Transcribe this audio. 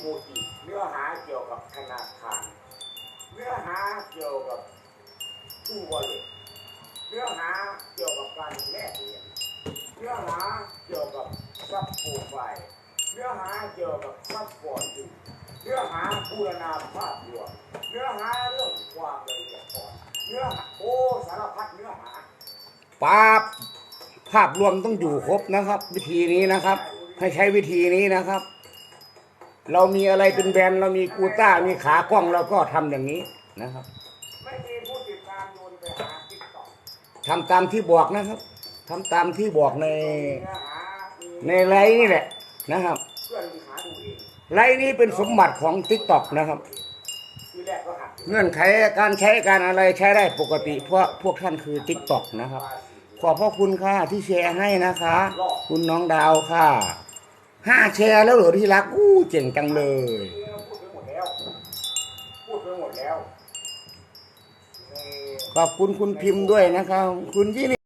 โมจิเนื้อหาเกี่ยวกับธนาคารเนื้อหาเกี่ยวกับตู้วอลเล็ตเนื้อหาเกี่ยวกับการแลกเหรียญเนื้อหาเกี่ยวกับซับโปรไฟเนื้อหาเกี่ยวกับซับฟอร์ดเนื้อหาบูรณาภาพรวมเนื้อหาเรื่องความละเอียดอ่อนเนื้อหาโอ้สารพัดเนื้อหาปาบภาพรวมต้องอยู่ครบนะครับ วิธีนี้นะครับ ให้ใช้วิธีนี้นะครับ เรามีอะไรเป็นแบรนด์เรามีกูต้ามีขากล้องเราก็ทำอย่างนี้นะครับไม่มีผู้ติดตามโยนไปหาทิกตอกทำตามที่บอกนะครับทำตามที่บอกในในไลน์นี่แหละนะครับไลน์นี้เป็นสมบัติของ t ิ k t o k นะครับเงื่อนไขการใช้การอะไรใช้ได้ปกติ เพราะพวกท่านคือ t ิ k t o k นะครับ ขอบพระคุณค่ะที่แชร์ให้นะคะ คุณน้องดาวค่ะ ห้าแชร์แล้วเหรอที่รักอู้เจ๋งจังเลย พูดไปหมดแล้ว พูดไปหมดแล้วในขอบคุณคุณพิมพ์ด้วยนะครับ คุณยี่นี่